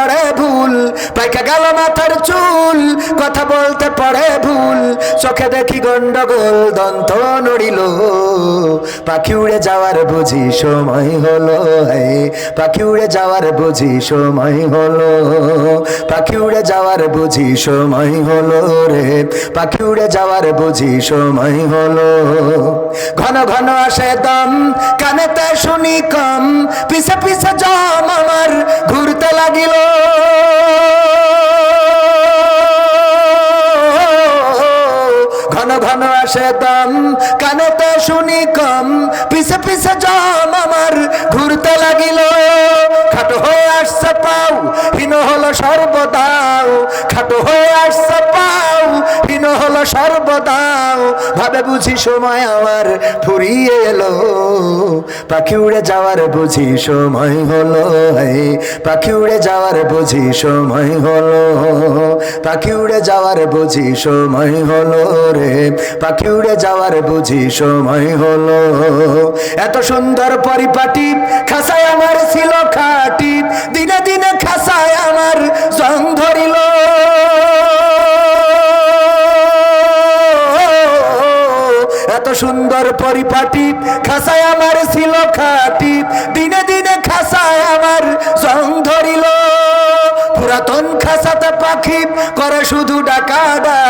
পারে ভুল পাইকা গেল মাথার চুল, কথা বলতে পারে ভুল, চোখে দেখি গন্ডগোল, দন্ত নড়িল। পাখি উড়ে যাওয়ার বুঝি সময় হলো পাখি উড়ে যাওয়ার বুঝি সময় হলো, পাখি উড়ে যাওয়ার বুঝি সময় হলো রে, পাখি উড়ে যাওয়ার বুঝি সময় হলো। ঘন ঘন আসে দম, কানেতে শুনি কম, পিছে পিছে জম আমার, ঘুরতে লাগিল ঘন ঘন আসে দম কানেতে শুনি কম। পিছে পিছে জম আমার ঘুরতে হলো সর্বদাও ভাবে বুঝি সময় আমার ফুরিয়ে এলো। পাখি উড়ে যাওয়ার বুঝি সময় হলো পাখি উড়ে যাওয়ার বুঝি সময় হলো পাখি উড়ে যাওয়ার বুঝি সময় হলো রে। পাখি উড়ে যাওয়ার বুঝি সময় হলো এত সুন্দর পরিপাটি, খাসায় আমার ছিল খাটি। দিনে খাসায় আমার ছিল খাটি, দিনে দিনে খাসায় আমার জং ধরিল। পুরাতন খাসাতে পাখি করে শুধু ডাকা ডাকি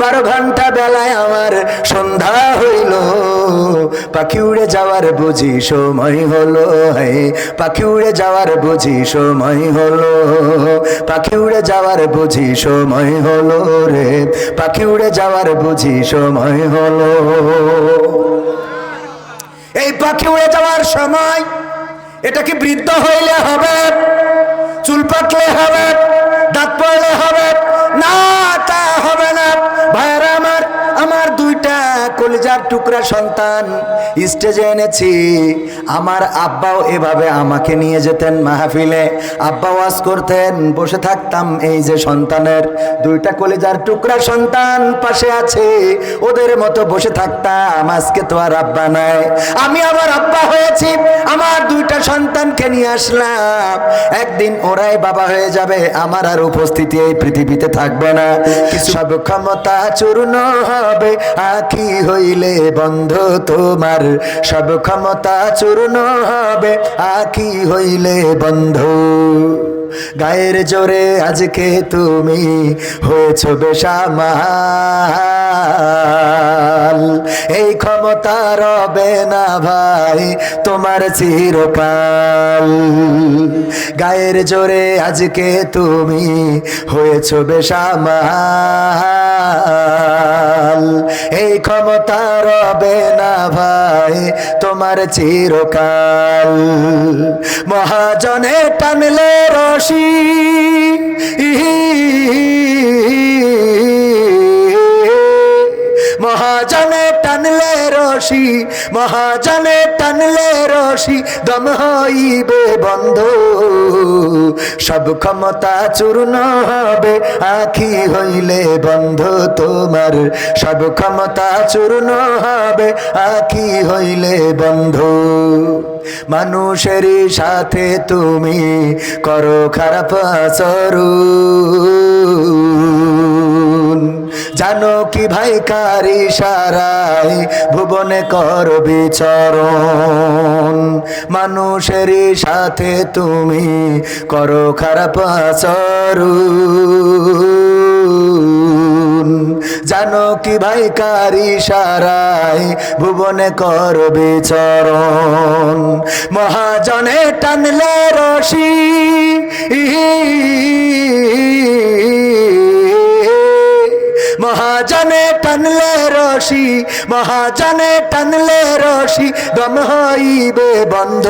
বারো ঘণ্টা বেলায় আমার সন্ধ্যা হইল। পাখি উড়ে যাওয়ার বুঝি সময় হলো পাখি উড়ে যাওয়ার বুঝি সময় হলো। পাখি উড়ে যাওয়ার বুঝি সময় হলো রে। পাখি উড়ে যাওয়ার বুঝি সময় হলো। এই পাখি উড়ে যাওয়ার সময় এটা কি বৃদ্ধ হইলে হবে? চুল পাকলে হবে? দাঁত পড়লে হবে? না কলিজার টুকরা সন্তান স্টেজে এনেছি। আমার আব্বাও এভাবে আমাকে নিয়ে যেতেন মাহফিলে। আব্বা ওয়াজ করতেন, বসে থাকতাম এই যে সন্তানের দুইটা কলিজার টুকরা সন্তান পাশে আছে। ওদের মতো বসে থাকতাম, আজকে তো আর আব্বা নাই। আমি আমার আব্বা হয়েছি, আমার দুইটা সন্তানকে নিয়ে আসলাম। একদিন ওরাই বাবা হয়ে যাবে, আমার আর উপস্থিতি এই পৃথিবীতে থাকবে না। সব ক্ষমতা চূর্ণ হবে, আখি হইলে বন্ধ তোমার সব ক্ষমতা চূর্ণ হবে। আখি হইলে বন্ধ? গায়ের জোরে আজকে তুমি হয়েছ বেসামাল। এই ক্ষমতা রবে না ভাই, তোমার চিরকাল। গায়ের জোরে আজকে তুমি হয়েছ বেসামাল। এই ক্ষমতা রবে না ভাই, তোমার চিরকাল। মহাজনে টানলে রশি মহাজনে টানলে রশি, মহাজনে টানলে রশি, দম হইবে বন্ধ। সব ক্ষমতা চূর্ণ হবে, আখি হইলে বন্ধ তোমার। সব ক্ষমতা চূর্ণ হবে, আখি হইলে বন্ধ। মানুষের সাথে তুমি করো খারাপ আচরণ। জানো কি ভাই কারি সারাই ভুবনে কর বিচরণ। মানুষের সাথে তুমি করো খারাপ আচরণ। জানো কি ভাই কারি সারাই, ভুবনে কর চরণ। মহাজনে টানলে রশি। মহাজনে টানলে রশি, মহাজনে টানলে রশি দম হইবে বন্ধ।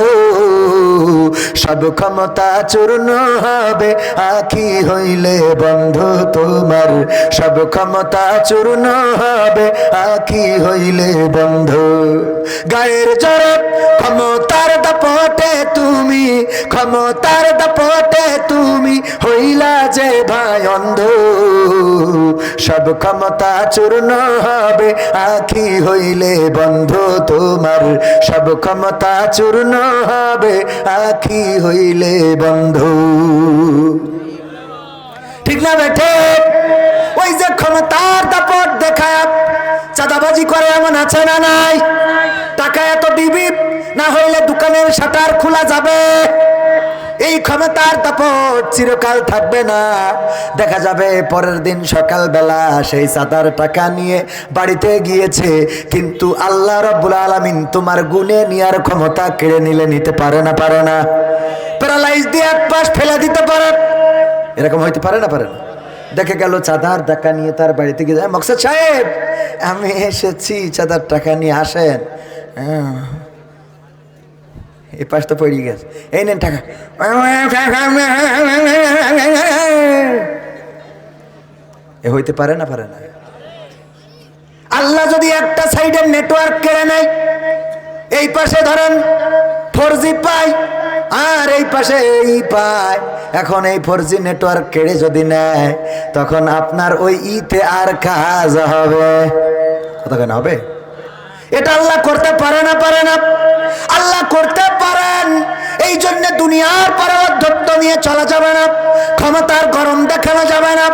সব ক্ষমতা চূর্ণ হবে, আখি হইলে বন্ধ তোমার। সব ক্ষমতা চূর্ণ হবে, আখি হইলে বন্ধ। গায়ের জোরে ক্ষমতার দাপটে তুমি, ক্ষমতার দাপটে তুমি হইলা যে ভাই অন্ধ। সব ক্ষমতা চূর্ণ হবে, আখি হইলে বন্ধ। তোমার সব ক্ষমতা চূর্ণ হবে, আখি হইলে বন্ধু। ঠিক না বেঠে ওই যে ক্ষমতার দাপট দেখায়, চাঁদাবাজি করে এমন আছে না নাই? টাকা এত দিবি, না হইলে দোকানের শাটার খোলা যাবে। এই ক্ষমতার দাপট চিরকাল থাকবে না। দেখা যাবে পরের দিন সকালবেলা সেই সাদার টাকা নিয়ে বাড়িতে গিয়েছে, কিন্তু আল্লাহ রব্বুল আলামিন তোমার গুণে নেওয়ার ক্ষমতা কেড়ে নিলে নিতে পারে না পারে না। প্যারালাইজ দিয়ে এক পাশ ফেলে দিতে পারে। এরকম হইতে পারে না পারে না। দেখে গেল চাঁদার টাকা নিয়ে তার বাড়িতে গিয়ে মকসদ সাহেব, আমি এসেছি, চাঁদার টাকা নিয়ে আসেন। হ্যাঁ। পাশ তো পড়ে গেছে। এই নেন টাকা। এ হইতে পারে না পারে না। আল্লাহ যদি একটা সাইডের নেটওয়ার্ক কেড়ে নেয়, এই পাশে ধরেন ফোর জি পাই আর এই পাশে এই পায়। এখন এই ফোর জি নেটওয়ার্ক কেড়ে যদি নেয়, তখন আপনার ওই ইতে আর কাজ হবে। কতক্ষণ হবে? এটা আল্লাহ করতে পারে না পারে না। আল্লাহ করতে পারেন। এই জন্য দুনিয়ার পরে অধ্যত্ব নিয়ে চলা যাবে না। ক্ষমতার গরম দেখানো যাবে না।